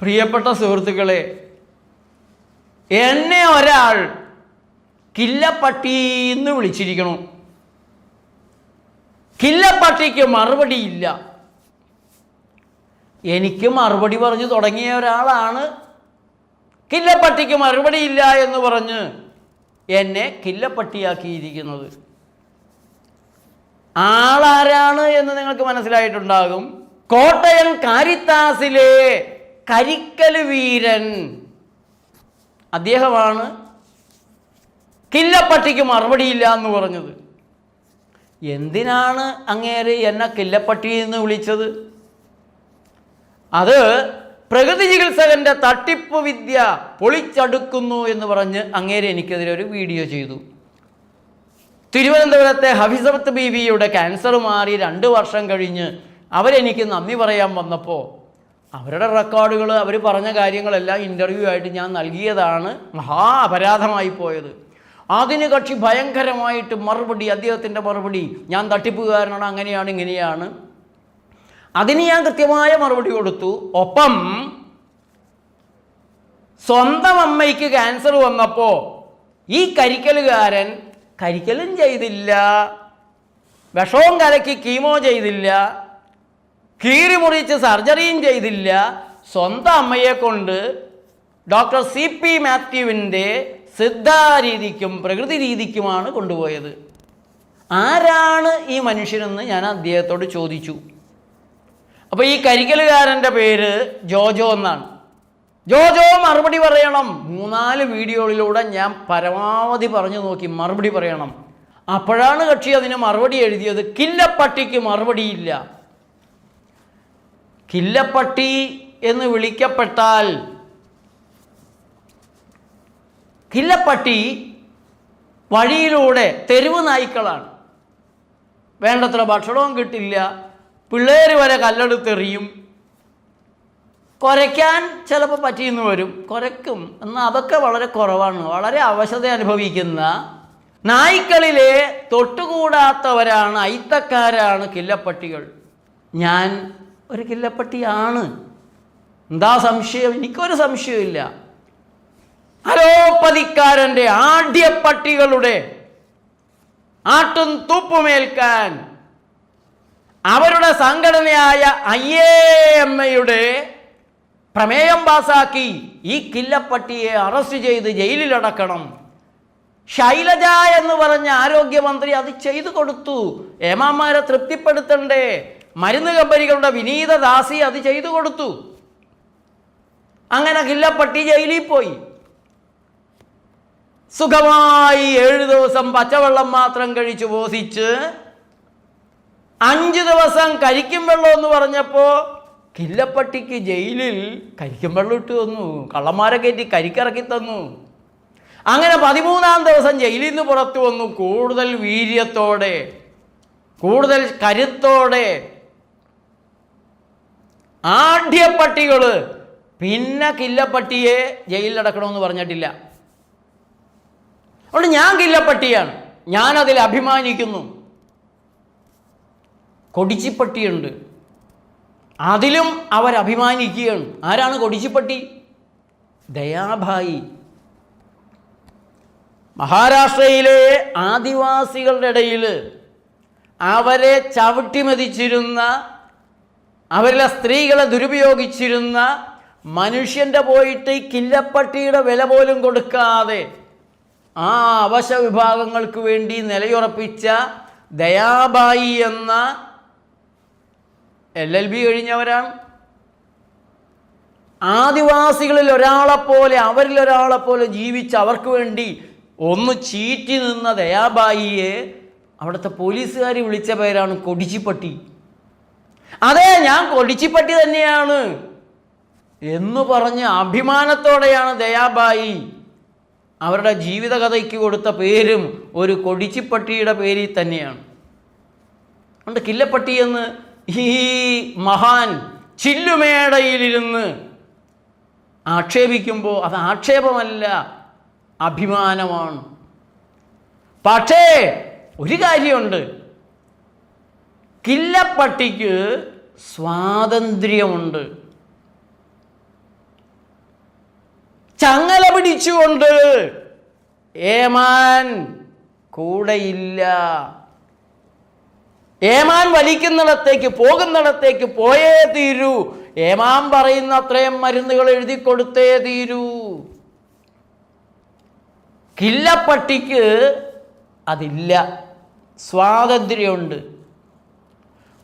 പ്രിയപ്പെട്ട സുഹൃത്തുക്കളെ എന്നെ ഒരാൾ കില്ലപ്പട്ടി എന്ന് വിളിച്ചിരിക്കണം. കില്ലപ്പട്ടിക്ക് മറുപടിയില്ല. എനിക്ക് മറുപടി പറഞ്ഞു തുടങ്ങിയ ഒരാളാണ്. കില്ലപ്പട്ടിക്ക് മറുപടിയില്ല എന്ന് പറഞ്ഞ് എന്നെ കില്ലപ്പട്ടിയാക്കിയിരിക്കുന്നത്. ആളാരാണ് എന്ന് നിങ്ങൾക്ക് മനസ്സിലായിട്ടുണ്ടാകും. കോട്ടയം കാരിത്താസിലെ കരിക്കൽ വീരൻ. അദ്ദേഹമാണ് കില്ലപ്പട്ടിക്ക് മറുപടിയില്ല എന്ന് പറഞ്ഞത്. എന്തിനാണ് അങ്ങേരെ എന്നെ കില്ലപ്പട്ടി എന്ന് വിളിച്ചത്? അത് പ്രകൃതി ചികിത്സകന്റെ തട്ടിപ്പ് വിദ്യ പൊളിച്ചടുക്കുന്നു എന്ന് പറഞ്ഞ് അങ്ങേരെ എനിക്കെതിരെ ഒരു വീഡിയോ ചെയ്തു. തിരുവനന്തപുരത്തെ ഹഫിസബത്ത് ബീവിയുടെ ക്യാൻസർ മാറി രണ്ട് വർഷം കഴിഞ്ഞ് അവരെനിക്ക് നന്ദി പറയാൻ വന്നപ്പോൾ അവരുടെ റെക്കോർഡുകൾ അവർ പറഞ്ഞ കാര്യങ്ങളെല്ലാം ഇന്റർവ്യൂ ആയിട്ട് ഞാൻ നൽകിയതാണ് മഹാ അപരാധമായി പോയത്. അതിന് കക്ഷി ഭയങ്കരമായിട്ട് മറുപടി അദ്ദേഹത്തിന്റെ മറുപടി ഞാൻ തട്ടിപ്പുകാരനാണ് അങ്ങനെയാണ് ഇങ്ങനെയാണ്. അതിന് ഞാൻ കൃത്യമായ മറുപടി കൊടുത്തു. ഒപ്പം സ്വന്തം അമ്മയ്ക്ക് ക്യാൻസർ വന്നപ്പോൾ ഈ കരിക്കലുകാരൻ കരിക്കലും ചെയ്തില്ല. വിഷവും കലക്കി കീമോ ചെയ്തില്ല. കീറി മുറിച്ച് സർജറിയും ചെയ്തില്ല. സ്വന്തം അമ്മയെ കൊണ്ട് ഡോക്ടർ സി പി മാത്യുവിന്റെ സിദ്ധാരീതിക്കും പ്രകൃതി രീതിക്കുമാണ് കൊണ്ടുപോയത്. ആരാണ് ഈ മനുഷ്യനെന്ന് ഞാൻ അദ്ദേഹത്തോട് ചോദിച്ചു. അപ്പോൾ ഈ കരിക്കലുകാരന്റെ പേര് ജോജോ എന്നാണ്. ജോജോ മറുപടി പറയണം. മൂന്നാൽ വീഡിയോകളിലൂടെ ഞാൻ പരമാവധി പറഞ്ഞു നോക്കി മറുപടി പറയണം. അപ്പോഴാണ് കക്ഷി അതിന് മറുപടി എഴുതിയത്. കില്ലപ്പട്ടിക്ക് മറുപടിയില്ല. കില്ലപ്പട്ടി എന്ന് വിളിക്കപ്പെട്ടാൽ കില്ലപ്പട്ടി വഴിയിലൂടെ തെരുവ് നായ്ക്കളാണ്. വേണ്ടത്ര ഭക്ഷണവും കിട്ടില്ല. പിള്ളേർ വരെ കല്ലെടുത്തെറിയും. കുരയ്ക്കാൻ ചിലപ്പോൾ പറ്റിയെന്ന് വരും. കുരയ്ക്കും. എന്നാൽ അതൊക്കെ വളരെ കുറവാണ്. വളരെ അവശത അനുഭവിക്കുന്ന നായ്ക്കളിലെ തൊട്ടുകൂടാത്തവരാണ് അയിത്തക്കാരാണ് കില്ലപ്പട്ടികൾ. ഞാൻ ഒരു കില്ലപ്പട്ടിയാണ്. എന്താ സംശയം? എനിക്കൊരു സംശയമില്ല അലോപ്പതിക്കാരന്റെ ആഢ്യപ്പട്ടികളുടെ ആട്ടും തൂപ്പുമേൽക്കാൻ അവരുടെ സംഘടനയായ ഐ എ എം എയുടെ പ്രമേയം പാസാക്കി ഈ കില്ലപ്പട്ടിയെ അറസ്റ്റ് ചെയ്ത് ജയിലിലടക്കണം ശൈലജ എന്ന് പറഞ്ഞ ആരോഗ്യമന്ത്രി അത് ചെയ്തു കൊടുത്തു. ഏമാമാരെ തൃപ്തിപ്പെടുത്തണ്ടേ? മരുന്ന് കമ്പനികളുടെ വിനീത ദാസി അത് ചെയ്തു കൊടുത്തു. അങ്ങനെ കില്ലപ്പട്ടി ജയിലിൽ പോയി. സുഖമായി ഏഴു ദിവസം പച്ചവെള്ളം മാത്രം കഴിച്ചു പോസിച്ച് അഞ്ച് ദിവസം കരിക്കും വെള്ളം എന്ന് പറഞ്ഞപ്പോൾ കില്ലപ്പട്ടിക്ക് ജയിലിൽ കരിക്കും വെള്ളം ഇട്ട് തന്നു. കള്ളന്മാരെ കയറ്റി കരിക്കിറക്കി തന്നു. അങ്ങനെ പതിമൂന്നാം ദിവസം ജയിലിൽ നിന്ന് പുറത്തു വന്നു. കൂടുതൽ വീര്യത്തോടെ കൂടുതൽ കരുത്തോടെ ആഢ്യപ്പട്ടികൾ പിന്നെ കില്ലപ്പട്ടിയെ ജയിലിലടക്കണമെന്ന് പറഞ്ഞിട്ടില്ല. അതുകൊണ്ട് ഞാൻ കില്ലപ്പട്ടിയാണ്. ഞാനതിൽ അഭിമാനിക്കുന്നു. കൊടിച്ചിപ്പട്ടിയുണ്ട്. അതിലും അവർ അഭിമാനിക്കുകയാണ്. ആരാണ് കൊടിച്ചിപ്പട്ടി? ദയാഭായി. മഹാരാഷ്ട്രയിലെ ആദിവാസികളുടെ ഇടയിൽ അവരെ ചവിട്ടിമതിച്ചിരുന്ന അവരിലെ സ്ത്രീകളെ ദുരുപയോഗിച്ചിരുന്ന മനുഷ്യന്റെ പോയിട്ട് കില്ലപ്പട്ടിയുടെ വില പോലും കൊടുക്കാതെ ആ അവശ വിഭാഗങ്ങൾക്ക് വേണ്ടി നിലയുറപ്പിച്ച ദയാബായി എന്ന എൽ എൽ ബി കഴിഞ്ഞവരാണ്. ആദിവാസികളിൽ ഒരാളെപ്പോലെ അവരിൽ ഒരാളെപ്പോലെ ജീവിച്ച് അവർക്ക് വേണ്ടി ഒന്ന് ചീറ്റി നിന്ന ദയാബായിയെ അവിടുത്തെ പോലീസുകാർ വിളിച്ച പേരാണ് കൊടിച്ചിപ്പട്ടി. അതെ ഞാൻ കൊടിച്ചിപ്പട്ടി തന്നെയാണ്. എന്ന് പറഞ്ഞ് അഭിമാനത്തോടെയാണ് ദയാബായി അവരുടെ ജീവിതകഥയ്ക്ക് കൊടുത്ത പേരും ഒരു കൊടിച്ചിപ്പട്ടിയുടെ പേരിൽ തന്നെയാണ്. അതുകൊണ്ട് കില്ലപ്പട്ടി എന്ന് ഈ മഹാൻ ചില്ലുമേടയിലിരുന്ന് ആക്ഷേപിക്കുമ്പോൾ അത് ആക്ഷേപമല്ല അഭിമാനമാണ്. പക്ഷേ ഒരു കാര്യമുണ്ട്. കില്ലപ്പട്ടിക്ക് സ്വാതന്ത്ര്യമുണ്ട്. ചങ്ങല പിടിച്ചുകൊണ്ട് ഏമാൻ കൂടെയില്ല. ഏമാൻ വലിക്കുന്നിടത്തേക്ക് പോകുന്നിടത്തേക്ക് പോയേ തീരൂ. ഏമാൻ പറയുന്ന അത്രയും മരുന്നുകൾ എഴുതി കൊടുത്തേ തീരൂ. കില്ലപ്പട്ടിക്ക് അതില്ല. സ്വാതന്ത്ര്യമുണ്ട്.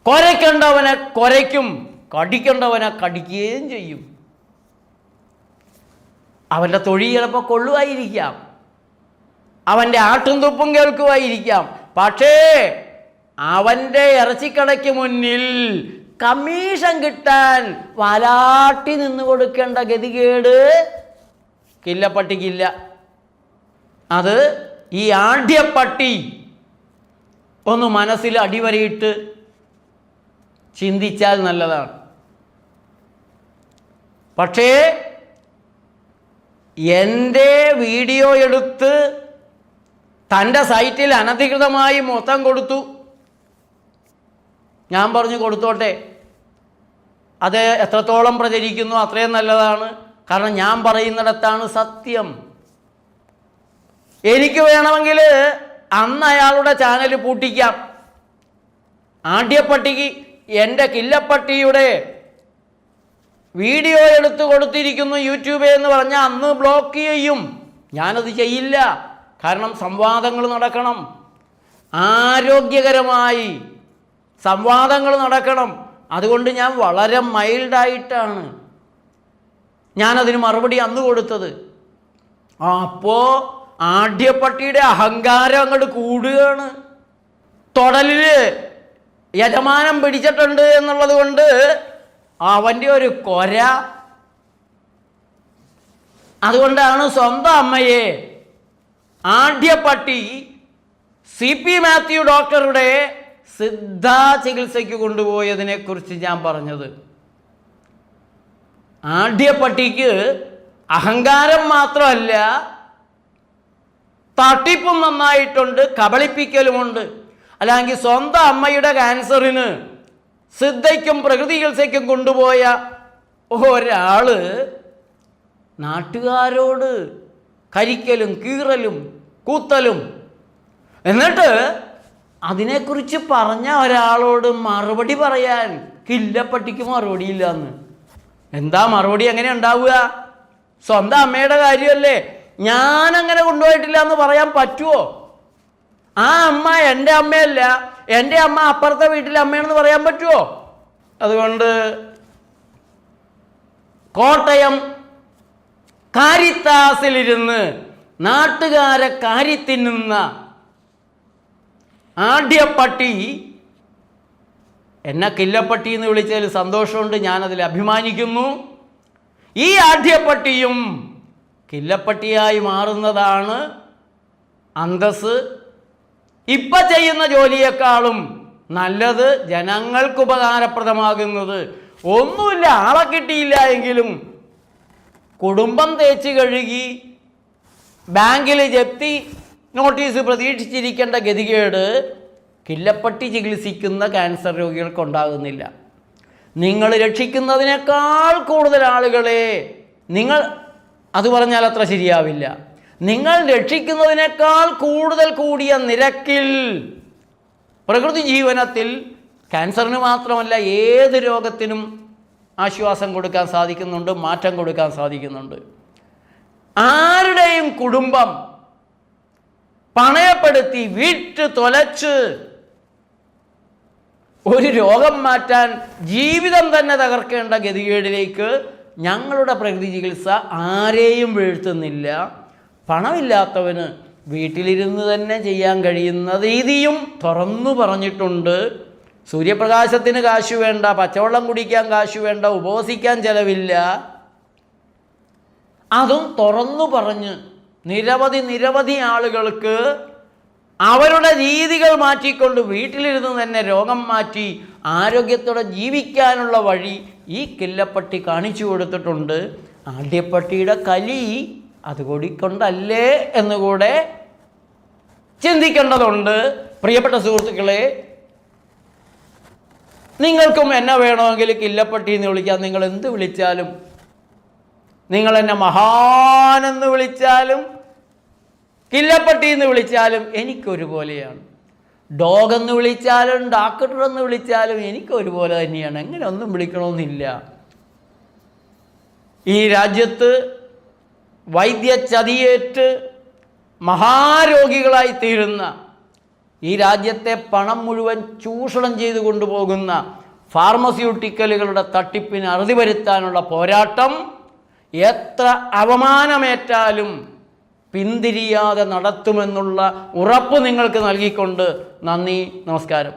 കുരയ്ക്കേണ്ടവനെ കൊരയ്ക്കും കടിക്കേണ്ടവനെ കടിക്കുകയും ചെയ്യും. അവന്റെ തൊഴിൽ ചിലപ്പോൾ കൊള്ളുമായിരിക്കാം അവന്റെ ആട്ടും തുപ്പും കേൾക്കുമായിരിക്കാം പക്ഷേ അവന്റെ ഇറച്ചിക്കടയ്ക്ക് മുന്നിൽ കമ്മീഷൻ കിട്ടാൻ വലാട്ടി നിന്ന് കൊടുക്കേണ്ട ഗതികേട് കില്ലപ്പട്ടിക്കില്ല. അത് ഈ ആഢ്യപ്പട്ടി ഒന്ന് മനസ്സിൽ അടിവരയിട്ട് ചിന്തിച്ചാൽ നല്ലതാണ്. പക്ഷേ എന്റെ വീഡിയോ എടുത്ത് തന്റെ സൈറ്റിൽ അനധികൃതമായി മൊത്തം കൊടുത്തു. ഞാൻ പറഞ്ഞു കൊടുത്തോട്ടെ. അത് എത്രത്തോളം പ്രചരിക്കുന്നു അത്രയും നല്ലതാണ്. കാരണം ഞാൻ പറയുന്നിടത്താണ് സത്യം. എനിക്ക് വേണമെങ്കിൽ അന്ന് അയാളുടെ ചാനൽ പൂട്ടിക്കാം. ആഢ്യപ്പട്ടിക്ക് എന്റെ കില്ലപ്പട്ടിയുടെ വീഡിയോ എടുത്തു കൊടുത്തിരിക്കുന്നു യൂട്യൂബ് എന്ന് പറഞ്ഞാൽ അന്ന് ബ്ലോക്ക് ചെയ്യും. ഞാനത് ചെയ്യില്ല. കാരണം സംവാദങ്ങൾ നടക്കണം. ആരോഗ്യകരമായി സംവാദങ്ങൾ നടക്കണം. അതുകൊണ്ട് ഞാൻ വളരെ മൈൽഡായിട്ടാണ് ഞാനതിന് മറുപടി അന്ന് കൊടുത്തത്. അപ്പോൾ ആഢ്യപ്പട്ടിയുടെ അഹങ്കാരം അങ്ങോട്ട് കൂടുകയാണ്. തൊടലിൽ യജമാനം പിടിച്ചിട്ടുണ്ട് എന്നുള്ളത് കൊണ്ട് അവന്റെ ഒരു കൊര. അതുകൊണ്ടാണ് സ്വന്തം അമ്മയെ ആഢ്യപ്പട്ടി സി പി മാത്യു ഡോക്ടറുടെ സിദ്ധ ചികിത്സയ്ക്ക് കൊണ്ടുപോയതിനെ കുറിച്ച് ഞാൻ പറഞ്ഞത്. ആഢ്യപ്പട്ടിക്ക് അഹങ്കാരം മാത്രമല്ല തട്ടിപ്പും നന്നായിട്ടുണ്ട് കബളിപ്പിക്കലുമുണ്ട്. അല്ലെങ്കിൽ സ്വന്തം അമ്മയുടെ ക്യാൻസറിന് സിദ്ധയ്ക്കും പ്രകൃതി ചികിത്സയ്ക്കും കൊണ്ടുപോയ ഒരാൾ നാട്ടുകാരോട് കരിക്കലും കീറലും കൂത്തലും. എന്നിട്ട് അതിനെക്കുറിച്ച് പറഞ്ഞ ഒരാളോട് മറുപടി പറയാൻ കില്ലപ്പട്ടിക്ക് മറുപടി ഇല്ലാന്ന് എന്താ മറുപടി എങ്ങനെ ഉണ്ടാവുക? സ്വന്തം അമ്മയുടെ കാര്യമല്ലേ? ഞാൻ അങ്ങനെ കൊണ്ടുപോയിട്ടില്ല എന്ന് പറയാൻ പറ്റുമോ ആ അമ്മ എന്റെ അമ്മയല്ല. എന്റെ അമ്മ അപ്പുറത്തെ വീട്ടിലെ അമ്മയാണെന്ന് പറയാൻ പറ്റുമോ അതുകൊണ്ട് കോട്ടയം കാരിത്താസിലിരുന്ന് നാട്ടുകാരെ കാരിത്തിന്നുന്ന ആഢ്യപ്പട്ടി എന്നെ കില്ലപ്പട്ടി എന്ന് വിളിച്ചതിൽ സന്തോഷമുണ്ട് ഞാനതിൽ അഭിമാനിക്കുന്നു. ഈ ആഢ്യപ്പട്ടിയും കില്ലപ്പട്ടിയായി മാറുന്നതാണ് അന്തസ് ഇപ്പം ചെയ്യുന്ന ജോലിയേക്കാളും നല്ലത് ജനങ്ങൾക്ക് ഉപകാരപ്രദമാകുന്നത്. ഒന്നുമില്ല ആളെ കിട്ടിയില്ല എങ്കിലും കുടുംബം തേച്ച് കഴുകി ബാങ്കിൽ ജപ്തി നോട്ടീസ് പ്രതീക്ഷിച്ചിരിക്കേണ്ട ഗതികേട് കില്ലപ്പട്ടി ചികിത്സിക്കുന്ന ക്യാൻസർ രോഗികൾക്കുണ്ടാകുന്നില്ല. നിങ്ങൾ രക്ഷിക്കുന്നതിനേക്കാൾ കൂടുതൽ ആളുകളെ നിങ്ങൾ അത് പറഞ്ഞാൽ അത്ര ശരിയാവില്ല. നിങ്ങൾ രക്ഷിക്കുന്നതിനേക്കാൾ കൂടുതൽ കൂടിയ നിരക്കിൽ പ്രകൃതി ജീവനത്തിൽ ക്യാൻസറിന് മാത്രമല്ല ഏത് രോഗത്തിനും ആശ്വാസം കൊടുക്കാൻ സാധിക്കുന്നുണ്ട് മാറ്റം കൊടുക്കാൻ സാധിക്കുന്നുണ്ട്. ആരുടെയും കുടുംബം പണയപ്പെടുത്തി വീട്ട് തൊലച്ച് ഒരു രോഗം മാറ്റാൻ ജീവിതം തന്നെ തകർക്കേണ്ട ഗതികേടിലേക്ക് ഞങ്ങളുടെ പ്രകൃതി ചികിത്സ ആരെയും വീഴ്ത്തുന്നില്ല. പണമില്ലാത്തവന് വീട്ടിലിരുന്ന് തന്നെ ചെയ്യാൻ കഴിയുന്ന രീതിയും തുറന്നു പറഞ്ഞിട്ടുണ്ട്. സൂര്യപ്രകാശത്തിന് കാശ് വേണ്ട പച്ചവെള്ളം കുടിക്കാൻ കാശ് വേണ്ട ഉപവസിക്കാൻ ചിലവില്ല. അതും തുറന്നു പറഞ്ഞ് നിരവധി നിരവധി ആളുകൾക്ക് അവരുടെ രീതികൾ മാറ്റിക്കൊണ്ട് വീട്ടിലിരുന്ന് തന്നെ രോഗം മാറ്റി ആരോഗ്യത്തോടെ ജീവിക്കാനുള്ള വഴി ഈ കില്ലപ്പട്ടി കാണിച്ചു കൊടുത്തിട്ടുണ്ട്. ആഢ്യപ്പട്ടിയുടെ കലി അതുകൂടി കൊണ്ടല്ലേ എന്നുകൂടെ ചിന്തിക്കേണ്ടതുണ്ട്. പ്രിയപ്പെട്ട സുഹൃത്തുക്കളെ നിങ്ങൾക്കും എന്നെ വേണമെങ്കിൽ കില്ലപ്പെട്ടി എന്ന് വിളിക്കാം. നിങ്ങൾ എന്ത് വിളിച്ചാലും നിങ്ങൾ എന്നെ മഹാനെന്ന് വിളിച്ചാലും കില്ലപ്പെട്ടി എന്ന് വിളിച്ചാലും എനിക്കൊരുപോലെയാണ്. ഡോഗ് എന്ന് വിളിച്ചാലും ഡാക്ടർ എന്ന് വിളിച്ചാലും എനിക്കൊരുപോലെ തന്നെയാണ്. എങ്ങനെ ഒന്നും വിളിക്കണമെന്നില്ല. ഈ രാജ്യത്ത് വൈദ്യചതിയേറ്റ് മഹാരോഗികളായി തീരുന്ന ഈ രാജ്യത്തെ പണം മുഴുവൻ ചൂഷണം ചെയ്തു കൊണ്ടുപോകുന്ന ഫാർമസ്യൂട്ടിക്കലുകളുടെ തട്ടിപ്പിന് അറുതി വരുത്താനുള്ള പോരാട്ടം എത്ര അവമാനമേറ്റാലും പിന്തിരിയാതെ നടത്തുമെന്നുള്ള ഉറപ്പ് നിങ്ങൾക്ക് നൽകിക്കൊണ്ട് നന്ദി നമസ്കാരം.